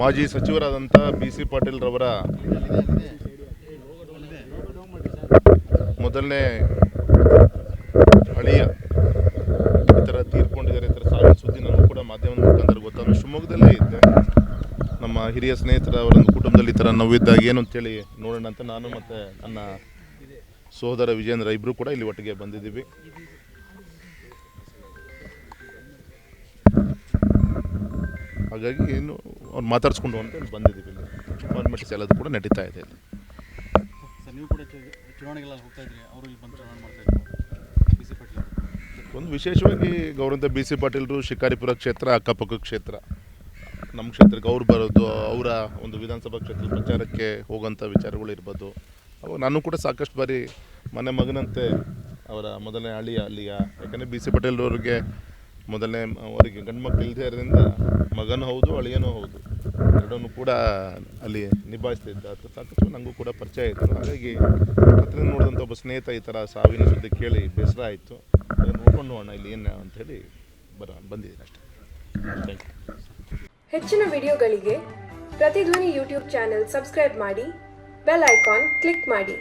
ಮಾಜಿ ಸಚಿವರಾದಂಥ B C Patil ರವರ ಮೊದಲನೇ ಹಳೆಯ ಈ ಥರ ತೀರ್ಕೊಂಡಿದ್ದಾರೆ, ಈ ಥರ ಸಾವಿನ ಸುದ್ದಿ ನಾನು ಕೂಡ ಮಾಧ್ಯಮದ ಮುಖಾಂತರ ಗೊತ್ತಾಗ ಶಿವಮೊಗ್ಗದಲ್ಲೇ ಇದ್ದೆ. ನಮ್ಮ ಹಿರಿಯ ಸ್ನೇಹಿತರ ಅವರೊಂದು ಕುಟುಂಬದಲ್ಲಿ ಈ ಥರ ನೋವಿದ್ದಾಗ ಏನು ಅಂತೇಳಿ ನೋಡೋಣ ಅಂತ ನಾನು ಮತ್ತು ನನ್ನ ಸಹೋದರ ವಿಜೇಂದ್ರ ಇಬ್ಬರು ಕೂಡ ಇಲ್ಲಿ ಒಟ್ಟಿಗೆ ಬಂದಿದ್ದೀವಿ. ಹಾಗಾಗಿ ಏನು ಅವ್ರು ಮಾತಾಡಿಸ್ಕೊಂಡು ಅಂತ ಇಲ್ಲಿ ಬಂದಿದ್ದೀವಿ ಇಲ್ಲಿ. ಗೌರ್ಮೆಂಟ್ಸ್ ಎಲ್ಲದು ಕೂಡ ನಡೀತಾ ಇದೆ ಇಲ್ಲಿ. ಸರ್ ನೀವು ಕೂಡ ಚುನಾವಣೆಗೆಲ್ಲ ಹೋಗ್ತಾ ಇದ್ರಿ. ಅವರು ಇಲ್ಲಿ ಬಂದು ಚುನಾವಣೆ ಮಾಡ್ತಾ ಇದ್ರು. ಬಿ ಸಿ ಪಾಟೀಲ್ ಒಂದು ವಿಶೇಷವಾಗಿ ಗೌರವಂತ ಬಿ ಸಿ ಪಾಟೀಲ್ರು ಶಿಕಾರಿಪುರ ಕ್ಷೇತ್ರ ಅಕ್ಕಪಕ್ಕ ಕ್ಷೇತ್ರ. ನಮ್ಮ ಕ್ಷೇತ್ರಕ್ಕೆ ಅವ್ರು ಬರೋದು ಅವರ ಒಂದು ವಿಧಾನಸಭಾ ಕ್ಷೇತ್ರ ಪ್ರಚಾರಕ್ಕೆ ಹೋಗೋಂಥ ವಿಚಾರಗಳು ಇರ್ಬೋದು. ಅವಾಗ ನಾನು ಕೂಡ ಸಾಕಷ್ಟು ಬಾರಿ ಮನೆ ಮಗನಂತೆ ಅವರ ಮೊದಲನೇ ಅಳಿಯ ಅಲ್ಲಿಯ. ಯಾಕಂದರೆ ಬಿ ಸಿ ಪಾಟೀಲ್ ಅವ್ರಿಗೆ ಮೊದಲನೇ ಅವರಿಗೆ ಗಂಡು ಮಕ್ಕಳು ಇಲ್ಲದೆ ಇರೋದ್ರಿಂದ ಮಗನೂ ಹೌದು, ಅಳಿಯನೂ ಹೌದು. ಎರಡನ್ನೂ ಕೂಡ ಅಲ್ಲಿ ನಿಭಾಯಿಸ್ತಿದ್ದ ಸಾಕಷ್ಟು ನನಗೂ ಕೂಡ ಪರಿಚಯ ಇತ್ತು ಹಾಗಾಗಿ ಹತ್ರ ನೋಡಿದಂಥ ಒಬ್ಬ ಸ್ನೇಹಿತ ಈ ಥರ ಸಾವಿನ ಸುದ್ದಿ ಕೇಳಿ ಬೇಸರ ಆಯಿತು. ಅದನ್ನು ನೋಡ್ಕೊಂಡು ಹೋಗೋಣ ಇಲ್ಲಿ ಏನು ಅಂಥೇಳಿ ಬರ, ಬಂದಿದ್ದೀನಿ ಅಷ್ಟೇ. ಥ್ಯಾಂಕ್ ಯು ಹೆಚ್ಚಿನ ವಿಡಿಯೋಗಳಿಗೆ ಪ್ರತಿಧ್ವನಿ ಯೂಟ್ಯೂಬ್ ಚಾನೆಲ್ ಸಬ್ಸ್ಕ್ರೈಬ್ ಮಾಡಿ, ಬೆಲ್ ಐಕಾನ್ ಕ್ಲಿಕ್ ಮಾಡಿ.